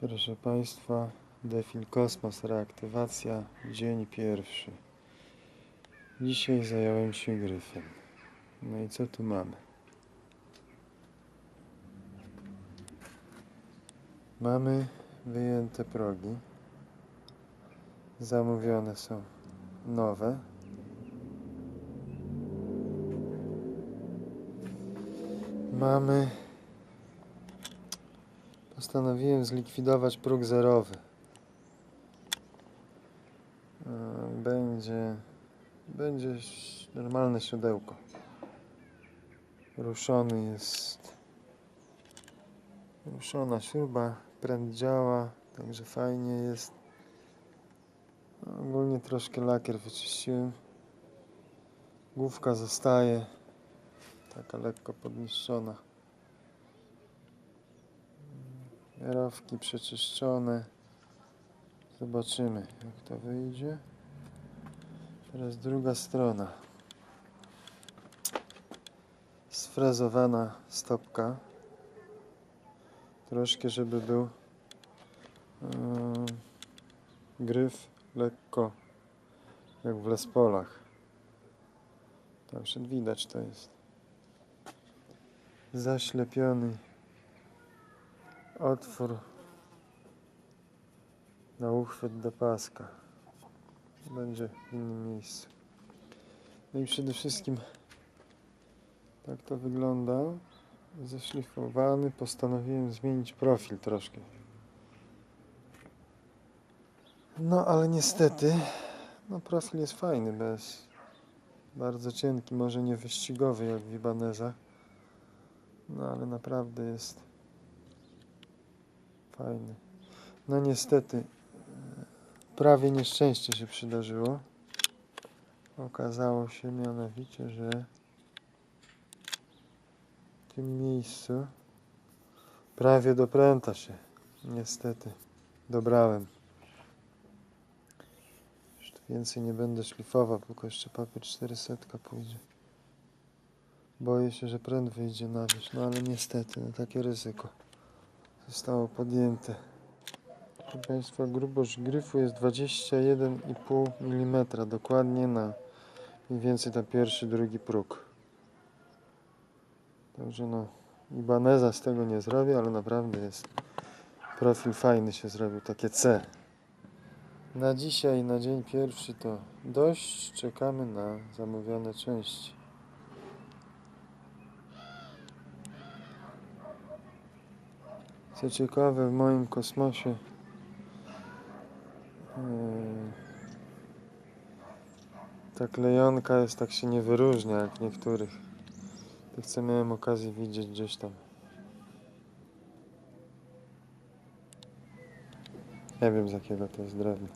Proszę Państwa, Defil Kosmos, reaktywacja, dzień pierwszy. Dzisiaj zająłem się gryfem. No i co tu mamy? Mamy wyjęte progi. Zamówione są nowe. Mamy Postanowiłem zlikwidować próg zerowy. E, Będzie, będzie normalne siodełko. Ruszony jest. Ruszona śruba, pręd działa, także fajnie jest. Ogólnie troszkę lakier wyczyściłem. Główka zostaje taka lekko podniszczona. Jarowki przeczyszczone. Zobaczymy, jak to wyjdzie. Teraz druga strona. Sfrezowana stopka. Troszkę, żeby był yy, gryf lekko jak w lespolach. Także widać to jest. Zaślepiony otwór na uchwyt do paska. Będzie w innym miejscu. No i przede wszystkim tak to wygląda. Zeszlifowany. Postanowiłem zmienić profil troszkę. No ale niestety no profil jest fajny, bez bardzo cienki, może nie wyścigowy jak w Ibanezach. No ale naprawdę jest Fajny. No niestety, e, prawie nieszczęście się przydarzyło. Okazało się mianowicie, że w tym miejscu prawie do pręta się niestety dobrałem. Już więcej nie będę szlifował, tylko jeszcze papier 400 pójdzie. Boję się, że pręt wyjdzie na wierzch, no ale niestety, no takie ryzyko zostało podjęte. Proszę Państwa, grubość gryfu jest 21,5 mm, dokładnie na mniej więcej ten pierwszy, drugi próg. Także no, Ibaneza z tego nie zrobię, ale naprawdę jest profil fajny się zrobił, takie C. Na dzisiaj, na dzień pierwszy to dość, czekamy na zamówione części. Co ciekawe, w moim kosmosie yy, ta klejonka jest tak się nie wyróżnia jak niektórych. Tych co miałem okazję widzieć gdzieś tam. Nie wiem z jakiego to jest drewna.